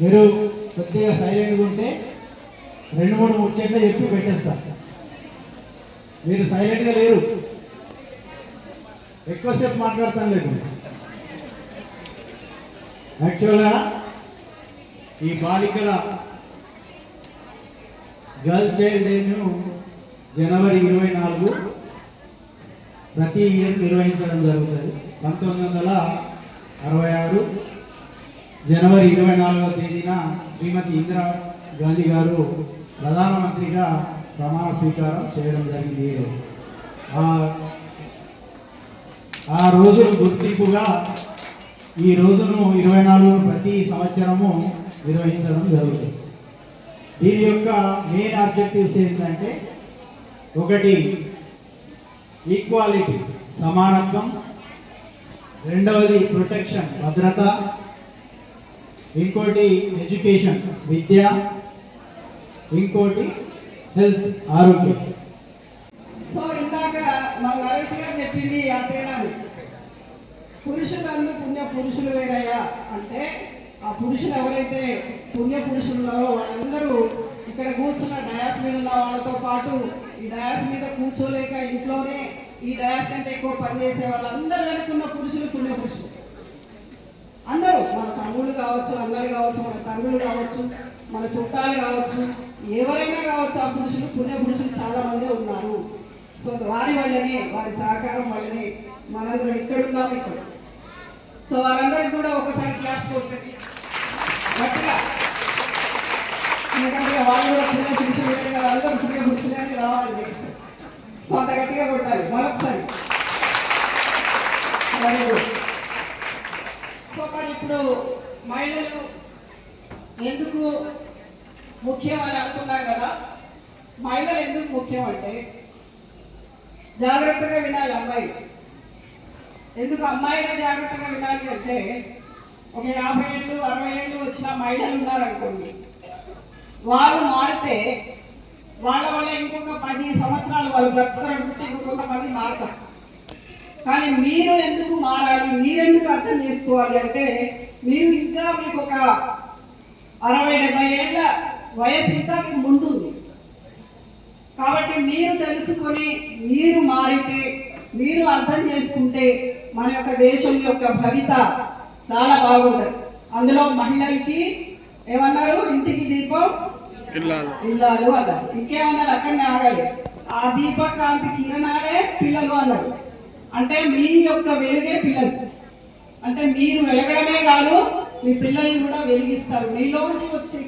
మీరు కొద్దిగా సైలెంట్గా ఉంటే రెండు మూడు ముచ్చట్లు చెప్పి పెట్టేస్తా. మీరు సైలెంట్గా లేరు. ఎక్కువసేపు మాట్లాడతాను లేదు. యాక్చువల్గా ఈ బాలికల గర్ల్ చైల్డ్ డేను జనవరి ఇరవై నాలుగు ప్రతి ఇయర్ నిర్వహించడం జరుగుతుంది. పంతొమ్మిది వందల జనవరి ఇరవై నాలుగవ తేదీన శ్రీమతి ఇందిరా గాంధీ గారు ప్రధానమంత్రిగా ప్రమాణ స్వీకారం చేయడం జరిగింది. ఆ ఆ రోజును గుర్తింపుగా ఈ రోజును ఇరవై నాలుగు ప్రతి సంవత్సరము నిర్వహించడం జరుగుతుంది. దీని యొక్క మెయిన్ ఆబ్జెక్టివ్స్ ఏంటంటే ఒకటి ఈక్వాలిటీ సమానత్వం. రెండవది ప్రొటెక్షన్ భద్రత. ఇంకోటి ఎడ్యుకేషన్ విద్య ఇంకోటి హెల్త్ ఆరోగ్యం. సో ఇందాక మన నరేష్ గారు చెప్పింది ఆ పురుషులందు పుణ్య పురుషులు వేరయ్యా అంటే ఆ పురుషులు ఎవరైతే పుణ్య పురుషులున్నారో వాళ్ళందరూ ఇక్కడ కూర్చున్న డయాస్ మీద ఉన్న వాళ్ళతో పాటు ఈ డయాస్ మీద కూర్చోలేక ఇంట్లోనే ఈ డయాస్ కంటే ఎక్కువ పనిచేసే వాళ్ళందరూ వెనుకున్న పురుషులు పుణ్య పురుషులు. అందరూ మన తమ్ముళ్ళు కావచ్చు అన్నలు కావచ్చు మన తండ్రులు కావచ్చు మన చుట్టాలు కావచ్చు ఎవరైనా కావచ్చు ఆ పురుషులు పుణ్య పురుషులు చాలా మంది ఉన్నారు. సో వారి వల్లనే వారి సహకారం వల్లనే మనందరం ఇక్కడ ఉన్నాం ఇక్కడ. సో వారందరికీ కూడా ఒకసారి క్లాప్స్ కొట్టండి. గట్టిగా. ఎందుకంటే వాళ్ళు కూడా పుణ్య పురుషులు కదా అందరూ పుణ్య పురుషులే అని రావాలి నెక్స్ట్ సో అంత గట్టిగా కొట్టాలి. మరొకసారి. సో మరి ఇప్పుడు మహిళలు ఎందుకు ముఖ్యం అని అంటున్నారు కదా? మహిళలు ఎందుకు ముఖ్యం అంటే జాగ్రత్తగా వినాలి అమ్మాయి. ఎందుకు అమ్మాయిగా జాగ్రత్తగా వినాలి అంటే ఒక యాభై ఏళ్ళు అరవై ఏళ్ళు వచ్చిన మహిళలు ఉన్నారనుకోండి వాళ్ళు మారితే వాళ్ళ వల్ల ఇంకొక పది సంవత్సరాలు వాళ్ళు దక్కరంటుంటే ఇంకొక మంది మారుతారు. కానీ మీరు ఎందుకు మారాలి? మీరెందుకు అర్థం చేసుకోవాలి అంటే మీరు ఇంకా మీకు ఒక అరవై డెబ్బై ఏళ్ళ వయసు ఇంకా మీకు ముందుంది. కాబట్టి మీరు తెలుసుకొని మీరు మారితే మీరు అర్థం చేసుకుంటే మన యొక్క దేశం యొక్క భవిత చాలా బాగుంటుంది. అందులో మహిళలకి ఏమన్నారు? ఇంటికి దీపం ఇల్లాలు. అన్నారు. ఇంకేమన్నారు? అక్కడనే ఆగాలి. ఆ దీపకాంతి కిరణాలే పిల్లలు అన్నారు. అంటే మీ యొక్క వెలుగే పిల్లలు. అంటే మీరు వెలగడమే కాదు మీ పిల్లల్ని కూడా వెలిగిస్తారు. మీలోంచి వచ్చే